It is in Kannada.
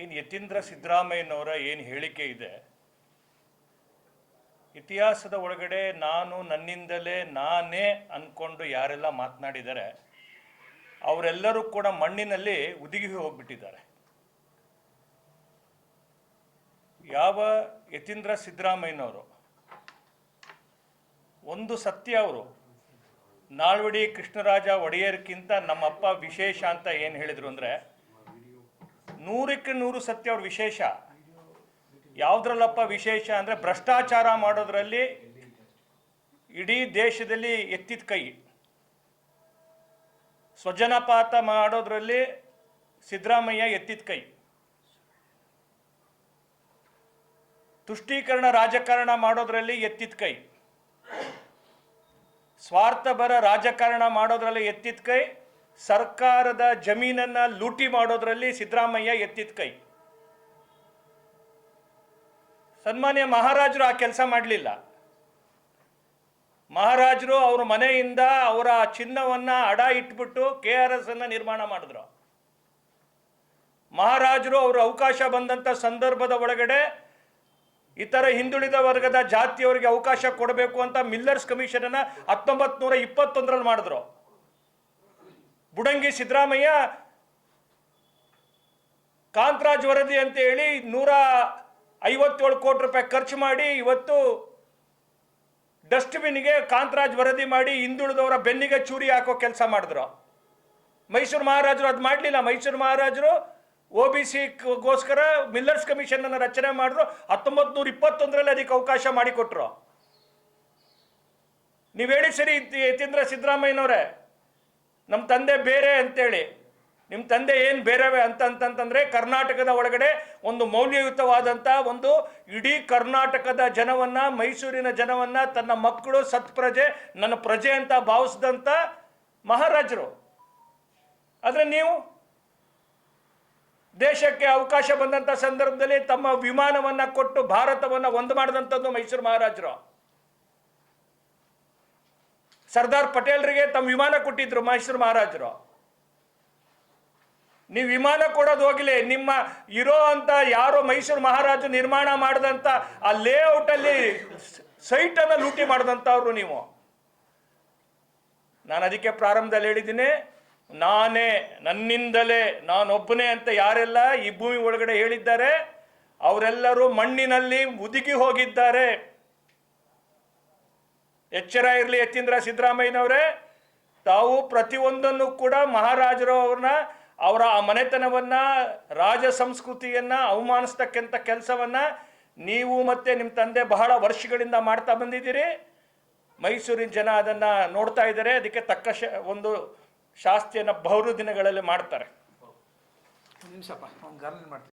ಏನು ಯತೀಂದ್ರ ಸಿದ್ದರಾಮಯ್ಯನವರ ಏನು ಹೇಳಿಕೆ ಇದೆ? ಇತಿಹಾಸದ ಒಳಗಡೆ ನಾನು ನನ್ನಿಂದಲೇ ನಾನೇ ಅಂದ್ಕೊಂಡು ಯಾರೆಲ್ಲ ಮಾತನಾಡಿದ್ದಾರೆ, ಅವರೆಲ್ಲರೂ ಕೂಡ ಮಣ್ಣಿನಲ್ಲಿ ಉದುಗಿ ಹೋಗ್ಬಿಟ್ಟಿದ್ದಾರೆ. ಯಾವ ಯತೀಂದ್ರ ಸಿದ್ದರಾಮಯ್ಯನವರು? ಒಂದು ಸತ್ಯ ಅವರು, ನಾಲ್ವಡಿ ಕೃಷ್ಣರಾಜ ಒಡೆಯರ್ಕಿಂತ ನಮ್ಮಪ್ಪ ವಿಶೇಷ ಅಂತ ಏನು ಹೇಳಿದರು ಅಂದರೆ ನೂರಕ್ಕೆ ನೂರು ಸತ್ಯ ಅವ್ರ ವಿಶೇಷ. ಯಾವುದ್ರಲ್ಲಪ್ಪ ವಿಶೇಷ ಅಂದರೆ ಭ್ರಷ್ಟಾಚಾರ ಮಾಡೋದ್ರಲ್ಲಿ ಇಡೀ ದೇಶದಲ್ಲಿ ಎತ್ತಿದ ಕೈ. ಸ್ವಜನಪಾತ ಮಾಡೋದ್ರಲ್ಲಿ ಸಿದ್ದರಾಮಯ್ಯ ಎತ್ತಿದ ಕೈ. ತುಷ್ಟೀಕರಣ ರಾಜಕಾರಣ ಮಾಡೋದ್ರಲ್ಲಿ ಎತ್ತಿದ ಕೈ. ಸ್ವಾರ್ಥಪರ ರಾಜಕಾರಣ ಮಾಡೋದ್ರಲ್ಲಿ ಎತ್ತಿದ ಕೈ. ಸರ್ಕಾರದ ಜಮೀನನ್ನ ಲೂಟಿ ಮಾಡೋದ್ರಲ್ಲಿ ಸಿದ್ದರಾಮಯ್ಯ ಎತ್ತಿದ ಕೈ. ಸನ್ಮಾನ್ಯ ಮಹಾರಾಜರು ಆ ಕೆಲಸ ಮಾಡಲಿಲ್ಲ. ಮಹಾರಾಜರು ಅವ್ರ ಮನೆಯಿಂದ ಅವರ ಚಿನ್ನವನ್ನ ಅಡ ಇಟ್ಬಿಟ್ಟು ಕೆ ಆರ್ ಎಸ್ ಅನ್ನ ನಿರ್ಮಾಣ ಮಾಡಿದ್ರು. ಮಹಾರಾಜರು ಅವರು ಅವಕಾಶ ಬಂದಂತ ಸಂದರ್ಭದ ಒಳಗಡೆ ಇತರ ಹಿಂದುಳಿದ ವರ್ಗದ ಜಾತಿಯವರಿಗೆ ಅವಕಾಶ ಕೊಡಬೇಕು ಅಂತ ಮಿಲ್ಲರ್ಸ್ ಕಮಿಷನನ್ನು ಹತ್ತೊಂಬತ್ತು ಹತ್ತೊಂಬತ್ ನೂರ ಇಪ್ಪತ್ತೊಂದರಲ್ಲಿ ಮಾಡಿದ್ರು. ಬುಡಂಗಿ ಸಿದ್ದರಾಮಯ್ಯ ಕಾಂತರಾಜ್ ವರದಿ ಅಂತ ಹೇಳಿ ನೂರ ಐವತ್ತೇಳು ಕೋಟಿ ರೂಪಾಯಿ ಖರ್ಚು ಮಾಡಿ ಇವತ್ತು ಡಸ್ಟ್ಬಿನ್ಗೆ ಕಾಂತರಾಜ್ ವರದಿ ಮಾಡಿ ಹಿಂದುಳಿದವರ ಬೆನ್ನಿಗೆ ಚೂರಿ ಹಾಕೋ ಕೆಲಸ ಮಾಡಿದ್ರು. ಮೈಸೂರು ಮಹಾರಾಜರು ಅದು ಮಾಡಲಿಲ್ಲ. ಮೈಸೂರು ಮಹಾರಾಜರು ಒ ಬಿ ಸಿಗೋಸ್ಕರ ಮಿಲ್ಲರ್ಸ್ ಕಮಿಷನ್ ಅನ್ನು ರಚನೆ ಮಾಡಿದ್ರು. ಹತ್ತೊಂಬತ್ತು ನೂರ ಇಪ್ಪತ್ತೊಂದರಲ್ಲಿ ಅದಕ್ಕೆ ಅವಕಾಶ ಮಾಡಿಕೊಟ್ರು. ನೀವು ಹೇಳಿ ಸರಿ ಯತೀಂದ್ರ ಸಿದ್ದರಾಮಯ್ಯನವರೇ. ನಮ್ಮ ತಂದೆ ಬೇರೆ ಅಂತೇಳಿ. ನಿಮ್ಮ ತಂದೆ ಏನು ಬೇರೆವೆ ಅಂತಂತಂತಂದರೆ ಕರ್ನಾಟಕದ ಒಳಗಡೆ ಒಂದು ಮೌಲ್ಯಯುತವಾದಂಥ ಒಂದು ಇಡೀ ಕರ್ನಾಟಕದ ಜನವನ್ನು, ಮೈಸೂರಿನ ಜನವನ್ನು, ತನ್ನ ಮಕ್ಕಳು ಸತ್ಪ್ರಜೆ, ನನ್ನ ಪ್ರಜೆ ಅಂತ ಭಾವಿಸಿದಂಥ ಮಹಾರಾಜರು. ಆದರೆ ನೀವು ದೇಶಕ್ಕೆ ಅವಕಾಶ ಬಂದಂಥ ಸಂದರ್ಭದಲ್ಲಿ ತಮ್ಮ ವಿಮಾನವನ್ನು ಕೊಟ್ಟು ಭಾರತವನ್ನು ಒಂದು ಮಾಡಿದಂಥದ್ದು ಮೈಸೂರು ಮಹಾರಾಜರು. ಸರ್ದಾರ್ ಪಟೇಲ್ರಿಗೆ ತಮ್ಮ ವಿಮಾನ ಕೊಟ್ಟಿದ್ರು ಮೈಸೂರು ಮಹಾರಾಜರು. ನೀವು ವಿಮಾನ ಕೊಡೋದು ಹೋಗಲಿ, ನಿಮ್ಮ ಇರೋ ಅಂತ ಯಾರೋ ಮೈಸೂರು ಮಹಾರಾಜರು ನಿರ್ಮಾಣ ಮಾಡಿದಂಥ ಆ ಲೇಔಟ್ ಅಲ್ಲಿ ಸೈಟ್ ಅನ್ನ ಲೂಟಿ ಮಾಡಿದಂಥವ್ರು ನೀವು. ನಾನು ಅದಕ್ಕೆ ಪ್ರಾರಂಭದಲ್ಲಿ ಹೇಳಿದ್ದೀನಿ, ನಾನೇ ನನ್ನಿಂದಲೇ, ನಾನೊಬ್ಬನೇ ಅಂತ ಯಾರೆಲ್ಲ ಈ ಭೂಮಿ ಒಳಗಡೆ ಹೇಳಿದ್ದಾರೆ, ಅವರೆಲ್ಲರೂ ಮಣ್ಣಿನಲ್ಲಿ ಉದುಗಿ ಹೋಗಿದ್ದಾರೆ. ಎಚ್ಚರ ಇರಲಿ ಯತೀಂದ್ರ ಸಿದ್ದರಾಮಯ್ಯನವರೇ. ತಾವು ಪ್ರತಿಯೊಂದನ್ನು ಕೂಡ ಮಹಾರಾಜರು ಅವ್ರನ್ನ, ಅವರ ಆ ಮನೆತನವನ್ನು, ರಾಜ ಸಂಸ್ಕೃತಿಯನ್ನು, ಅವಮಾನಿಸ್ತಕ್ಕಂಥ ಕೆಲಸವನ್ನು ನೀವು ಮತ್ತು ನಿಮ್ಮ ತಂದೆ ಬಹಳ ವರ್ಷಗಳಿಂದ ಮಾಡ್ತಾ ಬಂದಿದ್ದೀರಿ. ಮೈಸೂರಿನ ಜನ ಅದನ್ನು ನೋಡ್ತಾ ಇದ್ದಾರೆ. ಅದಕ್ಕೆ ತಕ್ಕ ಶ ಒಂದು ಶಾಸ್ತ್ರಿಯನ್ನು ಬಹುರು ದಿನಗಳಲ್ಲಿ ಮಾಡ್ತಾರೆ. ಮಾಡ್ತೀನಿ.